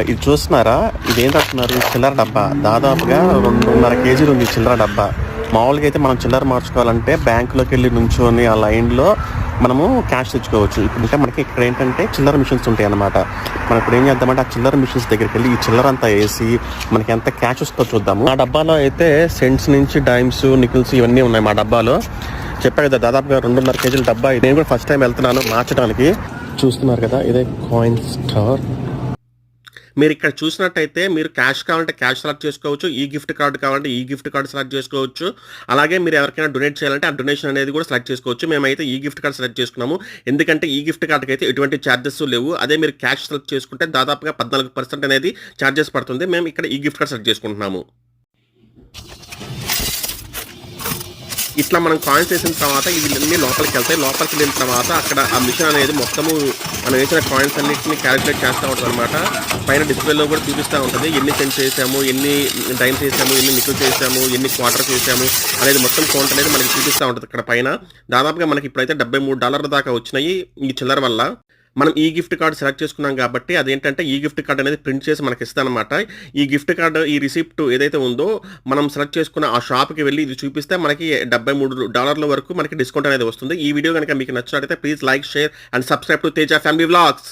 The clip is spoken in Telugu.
ఇది చూస్తున్నారా? ఇదేంటంటున్నారు చిల్లర డబ్బా. దాదాపుగా రెండున్నర కేజీలు ఉంది చిల్లర డబ్బా. మామూలుగా అయితే మనం చిల్లర మార్చుకోవాలంటే బ్యాంకులోకి వెళ్ళి నుంచొని ఆ లైన్లో మనము క్యాష్ తెచ్చుకోవచ్చు. ఇప్పుడంటే మనకి ఇక్కడ ఏంటంటే చిల్లర మిషన్స్ ఉంటాయి అన్నమాట. మనం ఇప్పుడు ఏం చేద్దామంటే ఆ చిల్లర మిషన్స్ దగ్గరికి వెళ్ళి ఈ చిల్లర అంతా వేసి మనకి ఎంత క్యాష్ వస్తుందో చూద్దాము. ఆ డబ్బాలో అయితే సెంట్స్ నుంచి డైమ్స్ నికిల్స్ ఇవన్నీ ఉన్నాయి మా డబ్బాలో. చెప్పా కదా దాదాపుగా రెండున్నర కేజీల డబ్బా. ఇది. నేను కూడా ఫస్ట్ టైం వెళ్తున్నాను మార్చడానికి చూస్తున్నారు కదా ఇదే కాయిన్ స్టార్. మీరు ఇక్కడ చూసినట్టయితే మీరు క్యాష్ కావాలంటే క్యాష్ సెలెక్ట్ చేసుకోవచ్చు ఈ గిఫ్ట్ కార్డు కావాలంటే ఈ గిఫ్ట్ కార్డు సెలెక్ట్ చేసుకోవచ్చు. అలాగే మీరు ఎవరికైనా డొనేట్ చేయాలంటే ఆ డొనేషన్ అనేది కూడా సెలెక్ట్ చేసుకోవచ్చు. మేమైతే ఈ గిఫ్ట్ కార్డు సెలెక్ట్ చేసుకున్నాము. ఎందుకంటే ఈ గిఫ్ట్ కార్డుకి అయితే ఎటువంటి ఛార్జెస్ లేవు. అదే మీరు క్యాష్ సెలెక్ట్ చేసుకుంటే దాదాపుగా పద్నాలుగు పర్సెంట్ అనేది ఛార్జెస్ పడుతుంది. మేము ఇక్కడ ఈ గిఫ్ట్ కార్డు సెలెక్ట్ చేసుకుంటున్నాము. ఇట్లా మనం కాయిన్స్ వేసిన తర్వాత ఇవన్నీ లోపలికి వెళ్తాయి. లోపలికి వెళ్ళిన తర్వాత అక్కడ ఆ మిషన్ అనేది మొత్తము మనం వేసిన కాయిన్స్ అన్నింటిని క్యాలిక్యులేట్ చేస్తూ ఉంటుంది అనమాట పైన డిస్ప్లేలో కూడా చూపిస్తూ ఉంటుంది. ఎన్ని సెన్స్ చేసాము ఎన్ని డైన్స్ వేసాము ఎన్ని నిక్కులు చేసాము ఎన్ని క్వార్టర్స్ వేసాము అనేది మొత్తం కౌంట్ అనేది మనకి చూపిస్తూ ఉంటుంది ఇక్కడ పైన. దాదాపుగా మనకి ఇప్పుడైతే డెబ్బై మూడు డాలర్ల దాకా వచ్చినాయి ఈ చిల్లర వల్ల. మనం ఈ గిఫ్ట్ కార్డు సెలెక్ట్ చేసుకున్నాం కాబట్టి అదేంటంటే ఈ గిఫ్ట్ కార్డు అనేది ప్రింట్ చేసి మనకి ఇస్తానమాట. ఈ గిఫ్ట్ కార్డు ఈ రిసిప్ట్ ఏదైతే ఉందో మనం సెలెక్ట్ చేసుకున్న ఆ షాప్కి వెళ్ళి ఇది చూపిస్తే మనకి డెబ్బై మూడు డాలర్ల వరకు మనకి డిస్కౌంట్ అనేది వస్తుంది. ఈ వీడియో కనుక మీకు నచ్చినట్లయితే please like share and subscribe to Teja family vlogs.